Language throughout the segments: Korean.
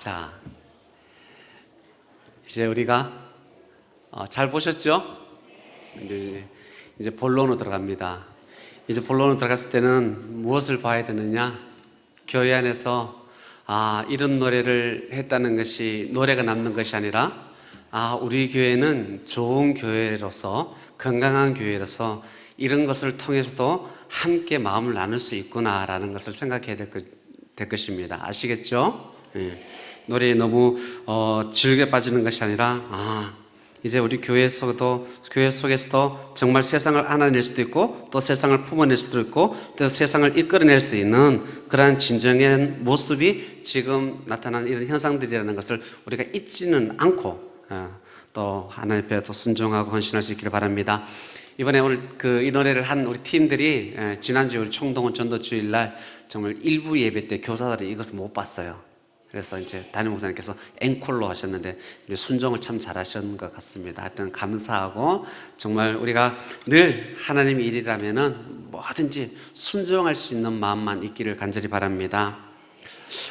자, 이제 우리가 어, 잘 보셨죠? 이제, 이제 본론으로 들어갑니다. 이제 본론으로 들어갔을 때는 무엇을 봐야 되느냐? 교회 안에서 아, 이런 노래를 했다는 것이 노래가 남는 것이 아니라 아, 우리 교회는 좋은 교회로서 건강한 교회로서 이런 것을 통해서도 함께 마음을 나눌 수 있구나라는 것을 생각해야 될, 것, 될 것입니다. 아시겠죠? 예. 노래에 너무 어, 즐겨 빠지는 것이 아니라 아, 이제 우리 교회 속도 교회 속에서도 정말 세상을 안아낼 수도 있고 또 세상을 품어낼 수도 있고 또 세상을 이끌어낼 수 있는 그러한 진정한 모습이 지금 나타난 이런 현상들이라는 것을 우리가 잊지는 않고 어, 또 하나님 앞에 또 순종하고 헌신할 수 있기를 바랍니다. 이번에 오늘 그 이 노래를 한 우리 팀들이 예, 지난주 우리 총동원 전도 주일날 정말 일부 예배 때 교사들이 이것을 못 봤어요. 그래서 이제 담임 목사님께서 앵콜로 하셨는데 순종을 참 잘하신 것 같습니다. 하여튼 감사하고 정말 우리가 늘 하나님 일이라면은 뭐든지 순종할 수 있는 마음만 있기를 간절히 바랍니다.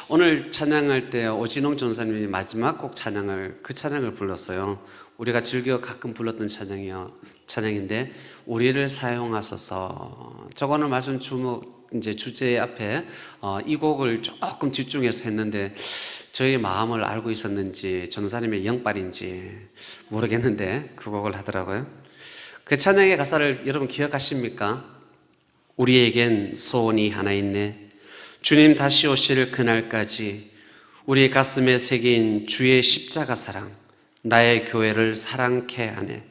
오늘 찬양할 때 오진홍 전사님이 마지막 곡 찬양을 그 찬양을 불렀어요. 우리가 즐겨 가끔 불렀던 찬양이요 찬양인데 우리를 사용하소서. 저거는 말씀 주목 이제 주제 앞에 어, 이 곡을 조금 집중해서 했는데 저희 마음을 알고 있었는지 전사님의 영빨인지 모르겠는데 그 곡을 하더라고요. 그 찬양의 가사를 여러분 기억하십니까? 우리에겐 소원이 하나 있네. 주님 다시 오실 그날까지 우리 가슴에 새긴 주의 십자가 사랑, 나의 교회를 사랑케 하네.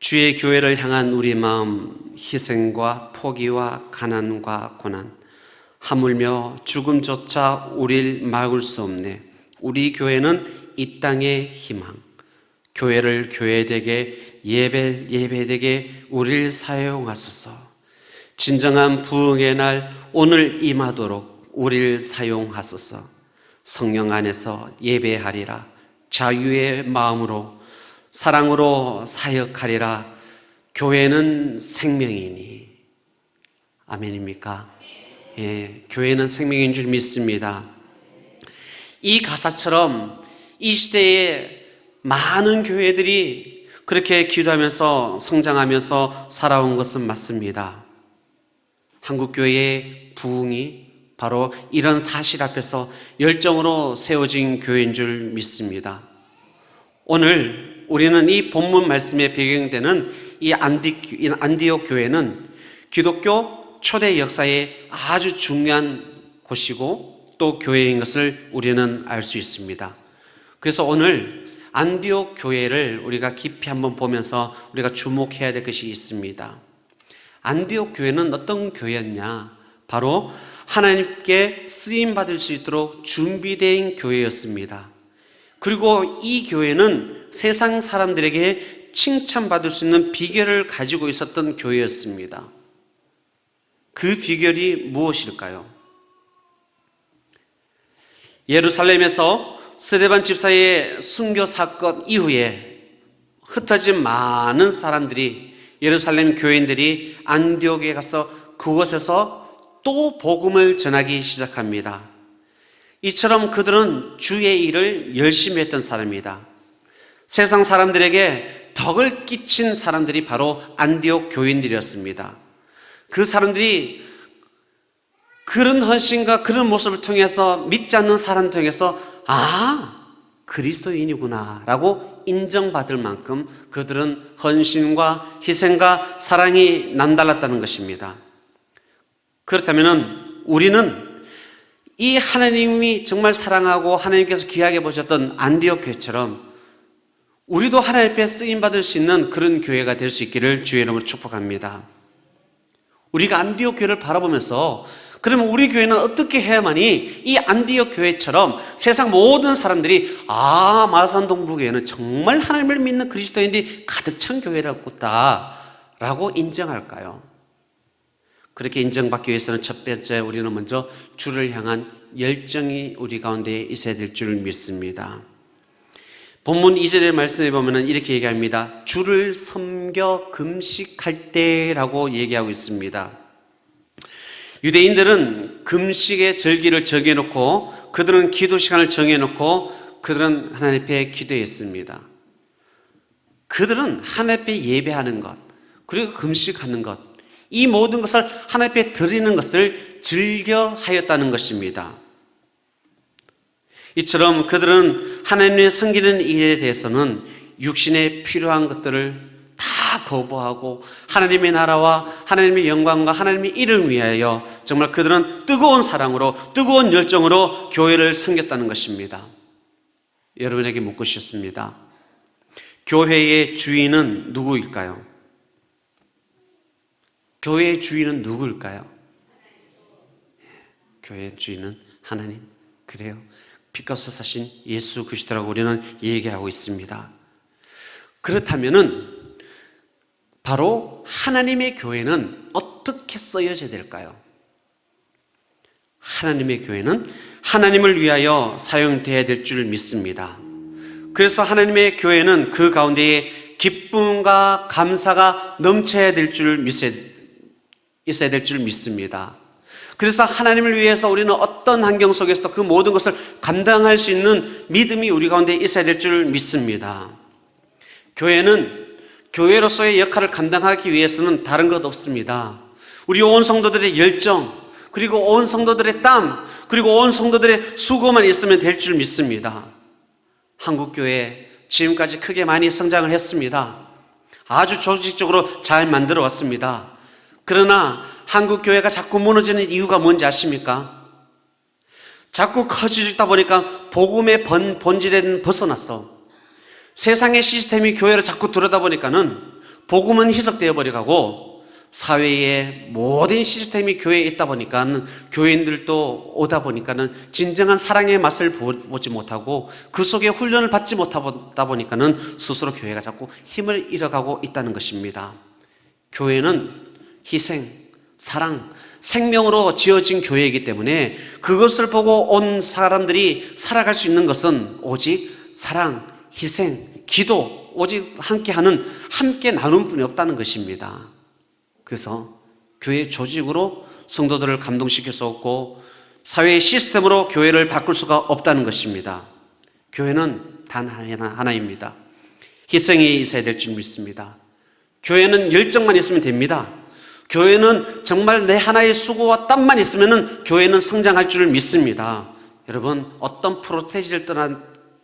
주의 교회를 향한 우리 마음, 희생과 포기와 가난과 고난, 하물며 죽음조차 우릴 막을 수 없네. 우리 교회는 이 땅의 희망. 교회를 교회되게 예배 예배되게 우릴 사용하소서. 진정한 부흥의 날 오늘 임하도록 우리를 사용하소서. 성령 안에서 예배하리라. 자유의 마음으로 사랑으로 사역하리라. 교회는 생명이니. 아멘입니까? 예, 교회는 생명인 줄 믿습니다. 이 가사처럼 이 시대에 많은 교회들이 그렇게 기도하면서 성장하면서 살아온 것은 맞습니다. 한국교회의 부흥이 바로 이런 사실 앞에서 열정으로 세워진 교회인 줄 믿습니다. 오늘 우리는 이 본문 말씀에 배경되는 이 안디, 안디옥 교회는 기독교 초대 역사의 아주 중요한 곳이고 또 교회인 것을 우리는 알 수 있습니다. 그래서 오늘 안디옥 교회를 우리가 깊이 한번 보면서 우리가 주목해야 될 것이 있습니다. 안디옥 교회는 어떤 교회였냐? 바로 하나님께 쓰임 받을 수 있도록 준비된 교회였습니다. 그리고 이 교회는 세상 사람들에게 칭찬받을 수 있는 비결을 가지고 있었던 교회였습니다. 그 비결이 무엇일까요? 예루살렘에서 스데반 집사의 순교 사건 이후에 흩어진 많은 사람들이 예루살렘 교인들이 안디옥에 가서 그곳에서 또 복음을 전하기 시작합니다. 이처럼 그들은 주의 일을 열심히 했던 사람입니다. 세상 사람들에게 덕을 끼친 사람들이 바로 안디옥 교인들이었습니다. 그 사람들이 그런 헌신과 그런 모습을 통해서 믿지 않는 사람 통해서 아 그리스도인이구나 라고 인정받을 만큼 그들은 헌신과 희생과 사랑이 남달랐다는 것입니다. 그렇다면 우리는 이 하나님이 정말 사랑하고 하나님께서 귀하게 보셨던 안디옥 교회처럼 우리도 하나님 앞에 쓰임 받을 수 있는 그런 교회가 될 수 있기를 주의 이름으로 축복합니다. 우리가 안디옥 교회를 바라보면서 그러면 우리 교회는 어떻게 해야만이 이 안디옥 교회처럼 세상 모든 사람들이 아 마산 동부교회는 정말 하나님을 믿는 그리스도인들이 가득 찬 교회라고 인정할까요? 그렇게 인정받기 위해서는 첫 번째 우리는 먼저 주를 향한 열정이 우리 가운데 있어야 될 줄 믿습니다. 본문 2절의 말씀에 보면 이렇게 얘기합니다. 주를 섬겨 금식할 때라고 얘기하고 있습니다. 유대인들은 금식의 절기를 정해놓고 그들은 기도 시간을 정해놓고 그들은 하나님 앞에 기도했습니다. 그들은 하나님 앞에 예배하는 것, 그리고 금식하는 것, 이 모든 것을 하나님 앞에 드리는 것을 즐겨 하였다는 것입니다. 이처럼 그들은 하나님의 섬기는 일에 대해서는 육신에 필요한 것들을 다 거부하고 하나님의 나라와 하나님의 영광과 하나님의 일을 위하여 정말 그들은 뜨거운 사랑으로 뜨거운 열정으로 교회를 섬겼다는 것입니다. 여러분에게 묻고 싶습니다. 교회의 주인은 누구일까요? 교회의 주인은 누구일까요? 교회의 주인은 하나님. 그래요. 빛가서 사신 예수 그리스도라고 우리는 얘기하고 있습니다. 그렇다면은 바로 하나님의 교회는 어떻게 쓰여져야 될까요? 하나님의 교회는 하나님을 위하여 사용되어야 될 줄 믿습니다. 그래서 하나님의 교회는 그 가운데에 기쁨과 감사가 넘쳐야 될 줄 믿어야, 있어야 될 줄 믿습니다. 그래서 하나님을 위해서 우리는 어떤 환경 속에서도 그 모든 것을 감당할 수 있는 믿음이 우리 가운데 있어야 될 줄 믿습니다. 교회는 교회로서의 역할을 감당하기 위해서는 다른 것 없습니다. 우리 온 성도들의 열정, 그리고 온 성도들의 땀, 그리고 온 성도들의 수고만 있으면 될 줄 믿습니다. 한국교회 지금까지 크게 많이 성장을 했습니다. 아주 조직적으로 잘 만들어 왔습니다. 그러나 한국교회가 자꾸 무너지는 이유가 뭔지 아십니까? 자꾸 커지다 보니까 복음의 본, 본질에는 벗어났어. 세상의 시스템이 교회를 자꾸 들여다 보니까는 복음은 희석되어 버려가고 사회의 모든 시스템이 교회에 있다 보니까 교인들도 오다 보니까는 진정한 사랑의 맛을 보지 못하고 그 속에 훈련을 받지 못하다 보니까는 스스로 교회가 자꾸 힘을 잃어가고 있다는 것입니다. 교회는 희생, 사랑, 생명으로 지어진 교회이기 때문에 그것을 보고 온 사람들이 살아갈 수 있는 것은 오직 사랑, 희생, 기도, 오직 함께하는 함께 나눈 분이 없다는 것입니다. 그래서 교회 조직으로 성도들을 감동시킬 수 없고 사회의 시스템으로 교회를 바꿀 수가 없다는 것입니다. 교회는 단 하나, 하나입니다. 희생이 있어야 될 줄 믿습니다. 교회는 열정만 있으면 됩니다. 교회는 정말 내 하나의 수고와 땀만 있으면 교회는 성장할 줄 믿습니다. 여러분, 어떤 프로테지를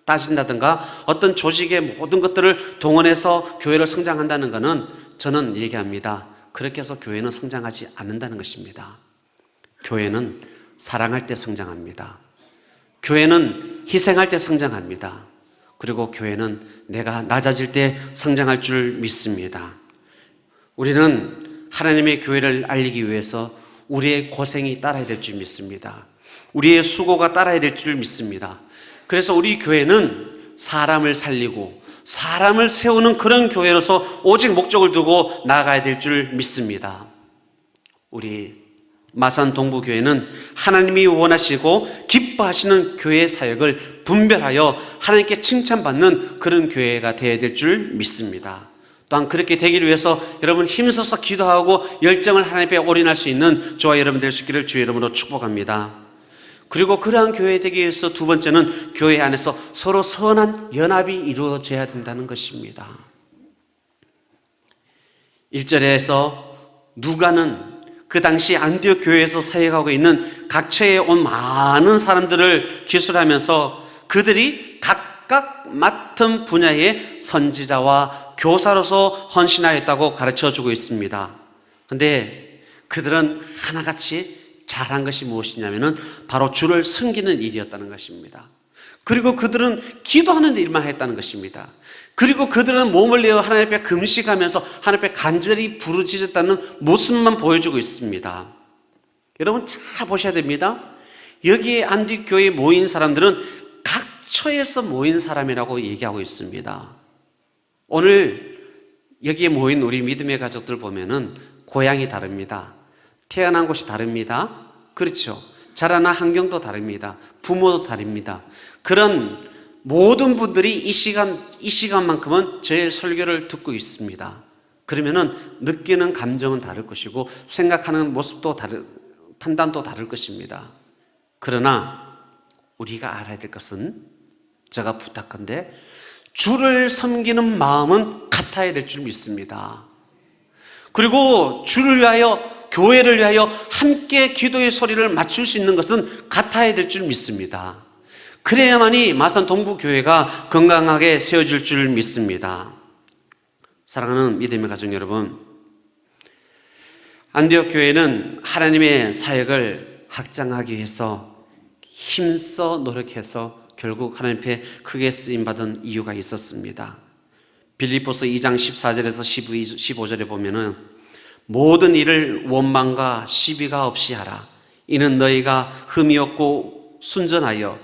따진다든가 어떤 조직의 모든 것들을 동원해서 교회를 성장한다는 것은 저는 얘기합니다. 그렇게 해서 교회는 성장하지 않는다는 것입니다. 교회는 사랑할 때 성장합니다. 교회는 희생할 때 성장합니다. 그리고 교회는 내가 낮아질 때 성장할 줄 믿습니다. 우리는 하나님의 교회를 알리기 위해서 우리의 고생이 따라야 될 줄 믿습니다. 우리의 수고가 따라야 될 줄 믿습니다. 그래서 우리 교회는 사람을 살리고 사람을 세우는 그런 교회로서 오직 목적을 두고 나가야 될 줄 믿습니다. 우리 마산 동부교회는 하나님이 원하시고 기뻐하시는 교회 사역을 분별하여 하나님께 칭찬받는 그런 교회가 되어야 될 줄 믿습니다. 또한 그렇게 되기를 위해서 여러분 힘써서 기도하고 열정을 하나님께 올인할 수 있는 저와 여러분 될 수 있기를 주의 이름으로 축복합니다. 그리고 그러한 교회 되기 위해서 두 번째는 교회 안에서 서로 선한 연합이 이루어져야 된다는 것입니다. 1절에서 누가는 그 당시 안디옥 교회에서 사역하고 있는 각처에 온 많은 사람들을 기술하면서 그들이 각 각 맡은 분야의 선지자와 교사로서 헌신하였다고 가르쳐 주고 있습니다. 근데 그들은 하나같이 잘한 것이 무엇이냐면은 바로 주를 섬기는 일이었다는 것입니다. 그리고 그들은 기도하는 일만 했다는 것입니다. 그리고 그들은 몸을 내어 하나님 앞에 금식하면서 하나님 앞에 간절히 부르짖었다는 모습만 보여주고 있습니다. 여러분 잘 보셔야 됩니다. 여기에 안디 교회에 모인 사람들은 각 처에서 모인 사람이라고 얘기하고 있습니다. 오늘 여기에 모인 우리 믿음의 가족들 보면은 고향이 다릅니다. 태어난 곳이 다릅니다. 그렇죠. 자라난 환경도 다릅니다. 부모도 다릅니다. 그런 모든 분들이 이 시간, 이 시간만큼은 제 설교를 듣고 있습니다. 그러면은 느끼는 감정은 다를 것이고 생각하는 모습도 다르, 판단도 다를 것입니다. 그러나 우리가 알아야 될 것은 제가 부탁한데 주를 섬기는 마음은 같아야 될 줄 믿습니다. 그리고 주를 위하여 교회를 위하여 함께 기도의 소리를 맞출 수 있는 것은 같아야 될 줄 믿습니다. 그래야만이 마산 동부 교회가 건강하게 세워질 줄 믿습니다. 사랑하는 믿음의 가족 여러분, 안디옥 교회는 하나님의 사역을 확장하기 위해서 힘써 노력해서 결국 하나님 앞에 크게 쓰임 받은 이유가 있었습니다. 빌립보서 2장 14절에서 15절에 보면은 모든 일을 원망과 시비가 없이 하라. 이는 너희가 흠이 없고 순전하여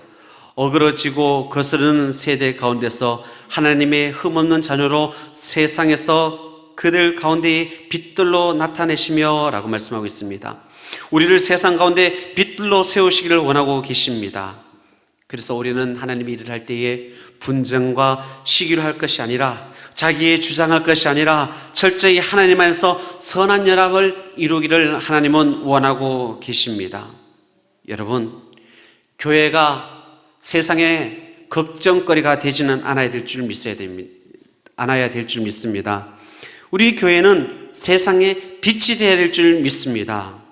어그러지고 거스르는 세대 가운데서 하나님의 흠없는 자녀로 세상에서 그들 가운데 빛들로 나타내시며 라고 말씀하고 있습니다. 우리를 세상 가운데 빛들로 세우시기를 원하고 계십니다. 그래서 우리는 하나님이 일을 할 때에 분쟁과 시기로 할 것이 아니라 자기의 주장할 것이 아니라 철저히 하나님 안에서 선한 연합을 이루기를 하나님은 원하고 계십니다. 여러분, 교회가 세상에 걱정거리가 되지는 않아야 될 줄 믿어야 됩니다. 않아야 될 줄 믿습니다. 우리 교회는 세상에 빛이 되어야 될 줄 믿습니다.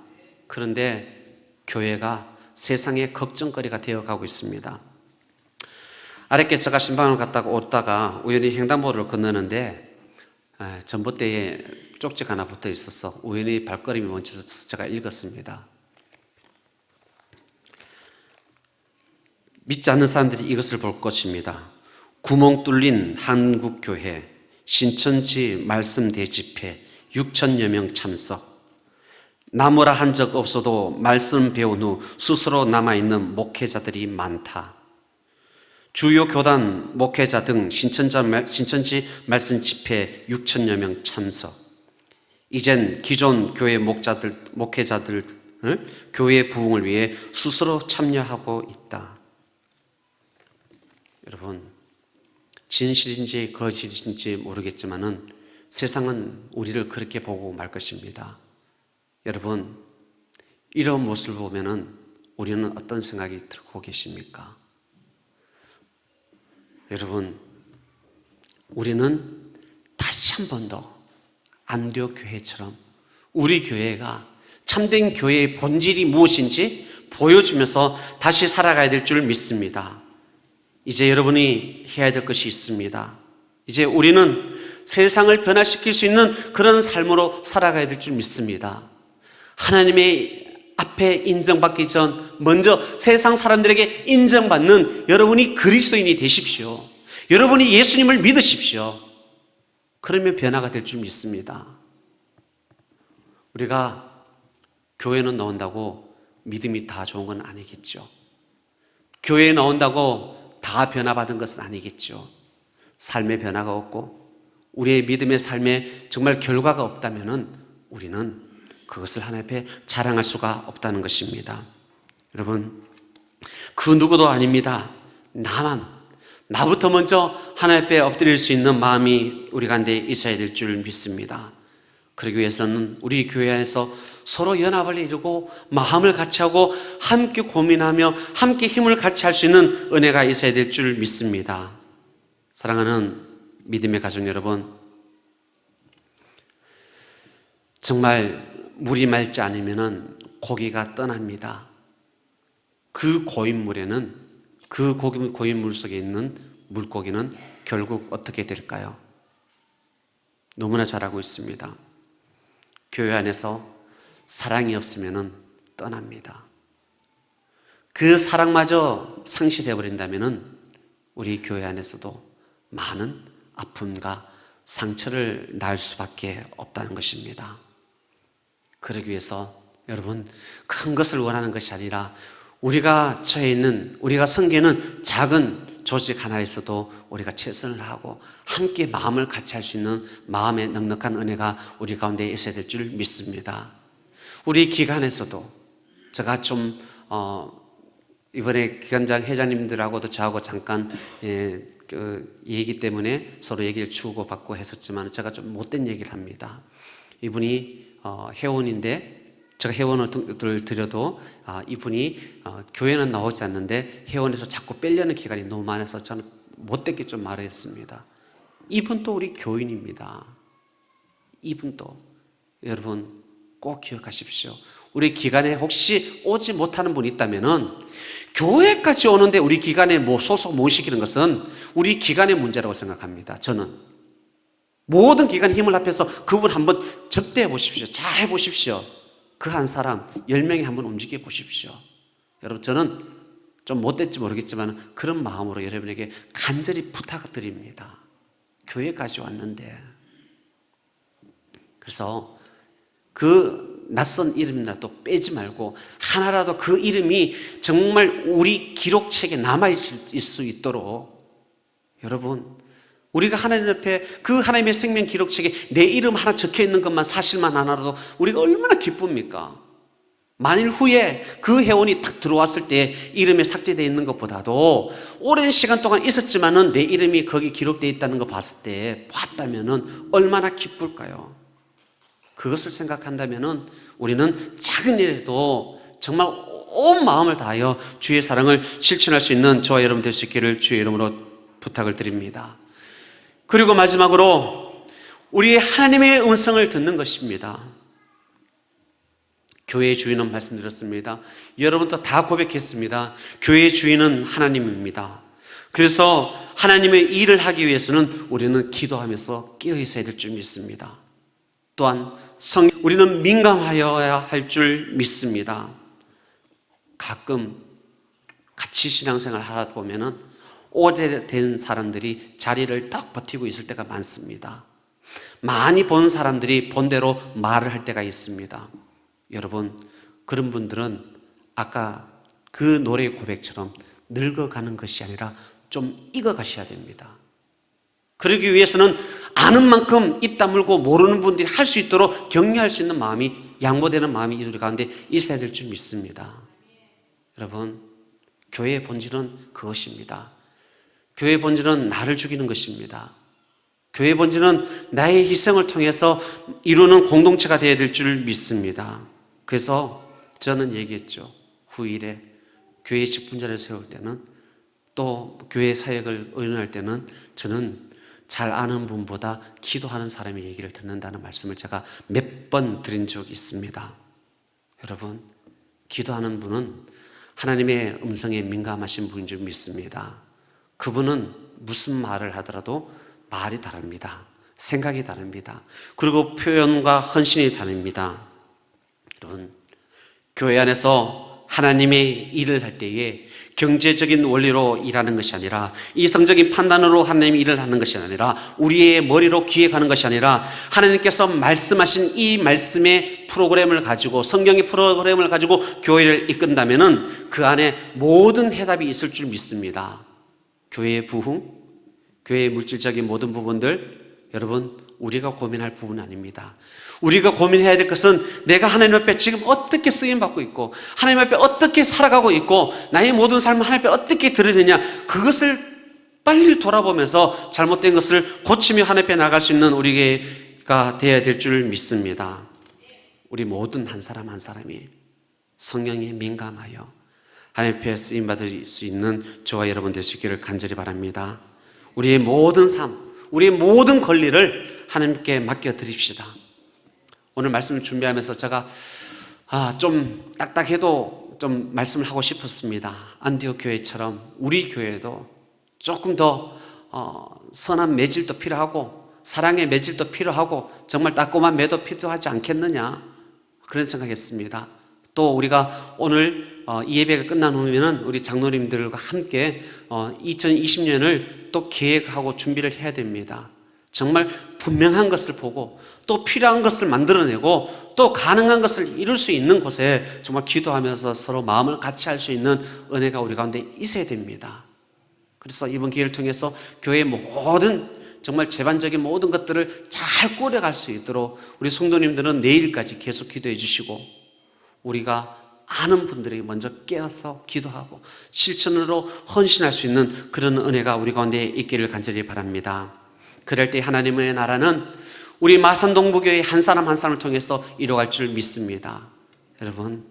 그런데 교회가 세상의 걱정거리가 되어 가고 있습니다. 아랫게 제가 신방을 갔다가 오다가 우연히 횡단보도를 건너는데 전봇대에 쪽지가 하나 붙어 있어서 우연히 발걸음이 멈춰서 제가 읽었습니다. 믿지 않는 사람들이 이것을 볼 것입니다. 구멍 뚫린 한국교회 신천지 말씀 대집회 6천여 명 참석 나무라 한 적 없어도 말씀 배운 후 스스로 남아있는 목회자들이 많다. 주요 교단 목회자 등 신천자, 신천지 말씀 집회 6천여 명 참석. 이젠 기존 교회 목자들, 목회자들, 교회 부흥을 위해 스스로 참여하고 있다. 여러분, 진실인지 거짓인지 모르겠지만은 세상은 우리를 그렇게 보고 말 것입니다. 여러분, 이런 모습을 보면은 우리는 어떤 생각이 들고 계십니까? 여러분, 우리는 다시 한 번 더 안디옥 교회처럼 우리 교회가 참된 교회의 본질이 무엇인지 보여주면서 다시 살아가야 될 줄 믿습니다. 이제 여러분이 해야 될 것이 있습니다. 이제 우리는 세상을 변화시킬 수 있는 그런 삶으로 살아가야 될 줄 믿습니다. 하나님의 앞에 인정받기 전 먼저 세상 사람들에게 인정받는 여러분이 그리스도인이 되십시오. 여러분이 예수님을 믿으십시오. 그러면 변화가 될 줄 믿습니다. 우리가 교회는 나온다고 믿음이 다 좋은 건 아니겠죠. 교회에 나온다고 다 변화받은 것은 아니겠죠. 삶의 변화가 없고 우리의 믿음의 삶에 정말 결과가 없다면 우리는 그것을 하나님 앞에 자랑할 수가 없다는 것입니다. 여러분, 그 누구도 아닙니다. 나만, 나부터 먼저 하나님 앞에 엎드릴 수 있는 마음이 우리 가운데 있어야 될 줄 믿습니다. 그러기 위해서는 우리 교회 안에서 서로 연합을 이루고 마음을 같이 하고 함께 고민하며 함께 힘을 같이 할 수 있는 은혜가 있어야 될 줄 믿습니다. 사랑하는 믿음의 가족 여러분, 정말 물이 맑지 않으면 고기가 떠납니다. 그 고인물에는 그 고인물 속에 있는 물고기는 결국 어떻게 될까요? 너무나 잘 알고 있습니다. 교회 안에서 사랑이 없으면 떠납니다. 그 사랑마저 상실해 버린다면 우리 교회 안에서도 많은 아픔과 상처를 날 수밖에 없다는 것입니다. 그러기 위해서 여러분 큰 것을 원하는 것이 아니라 우리가 처해 있는 우리가 섬기는 작은 조직 하나에서도 우리가 최선을 하고 함께 마음을 같이 할 수 있는 마음의 넉넉한 은혜가 우리 가운데 있어야 될 줄 믿습니다. 우리 기관에서도 제가 좀 어, 이번에 기관장 회장님들하고도 저하고 잠깐 예, 그 얘기 때문에 서로 얘기를 주고 받고 했었지만 제가 좀 못된 얘기를 합니다. 이분이 어, 회원인데 제가 회원을 드려도 아, 이분이 어, 교회는 나오지 않는데 회원에서 자꾸 빼려는 기간이 너무 많아서 저는 못되게 좀 말했습니다. 이분도 우리 교인입니다. 이분도 여러분 꼭 기억하십시오. 우리 기간에 혹시 오지 못하는 분이 있다면은 교회까지 오는데 우리 기간에 뭐 소속 못 시키는 것은 우리 기간의 문제라고 생각합니다. 저는 모든 기간 힘을 합해서 그분 한번 접대해 보십시오. 잘 해 보십시오. 그 한 사람 열 명이 한번 움직여 보십시오. 여러분 저는 좀 못됐지 모르겠지만 그런 마음으로 여러분에게 간절히 부탁드립니다. 교회까지 왔는데 그래서 그 낯선 이름이라도 빼지 말고 하나라도 그 이름이 정말 우리 기록책에 남아 있을 수 있도록 여러분 우리가 하나님 앞에 그 하나님의 생명 기록책에 내 이름 하나 적혀 있는 것만 사실만 하나라도 우리가 얼마나 기쁩니까? 만일 후에 그 회원이 딱 들어왔을 때 이름이 삭제되어 있는 것보다도 오랜 시간 동안 있었지만은 내 이름이 거기 기록되어 있다는 거 봤을 때 봤다면은 얼마나 기쁠까요? 그것을 생각한다면은 우리는 작은 일에도 정말 온 마음을 다하여 주의 사랑을 실천할 수 있는 저와 여러분 될 수 있기를 주의 이름으로 부탁을 드립니다. 그리고 마지막으로 우리 하나님의 음성을 듣는 것입니다. 교회의 주인은 말씀드렸습니다. 여러분도 다 고백했습니다. 교회의 주인은 하나님입니다. 그래서 하나님의 일을 하기 위해서는 우리는 기도하면서 깨어 있어야 될 줄 믿습니다. 또한 성 우리는 민감하여야 할 줄 믿습니다. 가끔 같이 신앙생활 하다 보면은 오래된 사람들이 자리를 딱 버티고 있을 때가 많습니다. 많이 본 사람들이 본대로 말을 할 때가 있습니다. 여러분, 그런 분들은 아까 그 노래 고백처럼 늙어가는 것이 아니라 좀 익어가셔야 됩니다. 그러기 위해서는 아는 만큼 입 다물고 모르는 분들이 할 수 있도록 격려할 수 있는 마음이 양보되는 마음이 우리 가운데 있어야 될 줄 믿습니다. 여러분, 교회의 본질은 그것입니다. 교회의 본질은 나를 죽이는 것입니다. 교회의 본질은 나의 희생을 통해서 이루는 공동체가 되어야 될 줄 믿습니다. 그래서 저는 얘기했죠. 후일에 교회 직분자를 세울 때는 또 교회 사역을 의논할 때는 저는 잘 아는 분보다 기도하는 사람의 얘기를 듣는다는 말씀을 제가 몇 번 드린 적이 있습니다. 여러분, 기도하는 분은 하나님의 음성에 민감하신 분인 줄 믿습니다. 그분은 무슨 말을 하더라도 말이 다릅니다. 생각이 다릅니다. 그리고 표현과 헌신이 다릅니다. 여러분, 교회 안에서 하나님의 일을 할 때에 경제적인 원리로 일하는 것이 아니라 이성적인 판단으로 하나님의 일을 하는 것이 아니라 우리의 머리로 기획하는 것이 아니라 하나님께서 말씀하신 이 말씀의 프로그램을 가지고 성경의 프로그램을 가지고 교회를 이끈다면은 그 안에 모든 해답이 있을 줄 믿습니다. 교회의 부흥, 교회의 물질적인 모든 부분들 여러분 우리가 고민할 부분 아닙니다. 우리가 고민해야 될 것은 내가 하나님 앞에 지금 어떻게 쓰임 받고 있고 하나님 앞에 어떻게 살아가고 있고 나의 모든 삶을 하나님 앞에 어떻게 드리느냐 그것을 빨리 돌아보면서 잘못된 것을 고치며 하나님 앞에 나갈 수 있는 우리가 되어야 될 줄 믿습니다. 우리 모든 한 사람 한 사람이 성령에 민감하여 하나님 앞에 쓰임 받을 수 있는 저와 여러분 되시기를 간절히 바랍니다. 우리의 모든 삶, 우리의 모든 권리를 하나님께 맡겨 드립시다. 오늘 말씀을 준비하면서 제가 아, 좀 딱딱해도 좀 말씀을 하고 싶었습니다. 안디옥 교회처럼 우리 교회도 조금 더 어, 선한 매질도 필요하고 사랑의 매질도 필요하고 정말 따끔한 매도 필요하지 않겠느냐 그런 생각했습니다. 또 우리가 오늘 어, 이 예배가 끝난 후면은 우리 장로님들과 함께 어, 2020년을 또 계획하고 준비를 해야 됩니다. 정말 분명한 것을 보고 또 필요한 것을 만들어내고 또 가능한 것을 이룰 수 있는 곳에 정말 기도하면서 서로 마음을 같이 할 수 있는 은혜가 우리 가운데 있어야 됩니다. 그래서 이번 기회를 통해서 교회의 모든 정말 제반적인 모든 것들을 잘 꾸려갈 수 있도록 우리 성도님들은 내일까지 계속 기도해 주시고 우리가 아는 분들에게 먼저 깨어서 기도하고 실천으로 헌신할 수 있는 그런 은혜가 우리 가운데 있기를 간절히 바랍니다. 그럴 때 하나님의 나라는 우리 마산동부교회 한 사람 한 사람을 통해서 이루어갈 줄 믿습니다. 여러분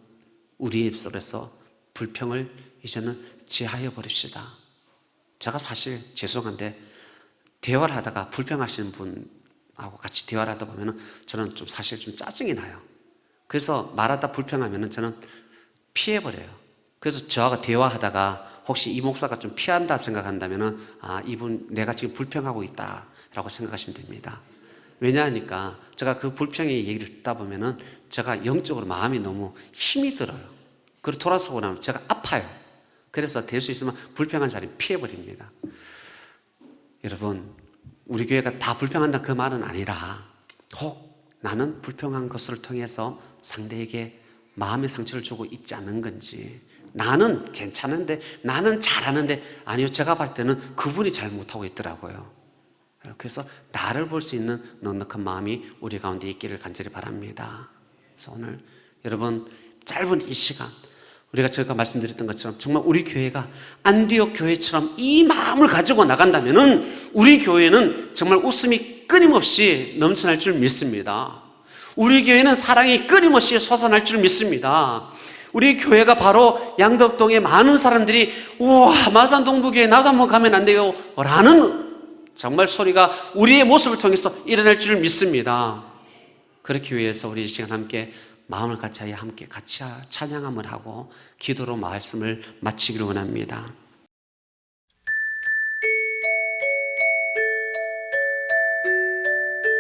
우리 입술에서 불평을 이제는 제하여 버립시다. 제가 사실 죄송한데 대화를 하다가 불평하시는 분하고 같이 대화를 하다 보면은 저는 좀 사실 좀 짜증이 나요. 그래서 말하다 불평하면은 저는 피해 버려요. 그래서 저하고 대화하다가 혹시 이 목사가 좀 피한다 생각한다면은 아 이분 내가 지금 불평하고 있다라고 생각하시면 됩니다. 왜냐하니까 제가 그 불평의 얘기를 듣다 보면은 제가 영적으로 마음이 너무 힘이 들어요. 그리고 돌아서고 나면 제가 아파요. 그래서 될 수 있으면 불평한 자리 피해 버립니다. 여러분, 우리 교회가 다 불평한다 그 말은 아니라 혹 나는 불평한 것을 통해서 상대에게 마음의 상처를 주고 있지 않은 건지 나는 괜찮은데 나는 잘하는데 아니요 제가 봤을 때는 그분이 잘못하고 있더라고요. 그래서 나를 볼 수 있는 넉넉한 마음이 우리 가운데 있기를 간절히 바랍니다. 그래서 오늘 여러분 짧은 이 시간 우리가 제가 말씀드렸던 것처럼 정말 우리 교회가 안디옥 교회처럼 이 마음을 가지고 나간다면은 우리 교회는 정말 웃음이 끊임없이 넘쳐날 줄 믿습니다. 우리 교회는 사랑이 끊임없이 솟아날 줄 믿습니다. 우리 교회가 바로 양덕동에 많은 사람들이 우와 마산 동부교회 나도 한번 가면 안 돼요 라는 정말 소리가 우리의 모습을 통해서 일어날 줄 믿습니다. 그렇기 위해서 우리 이 시간 함께 마음을 같이 하여 함께 같이 찬양함을 하고 기도로 말씀을 마치기를 원합니다.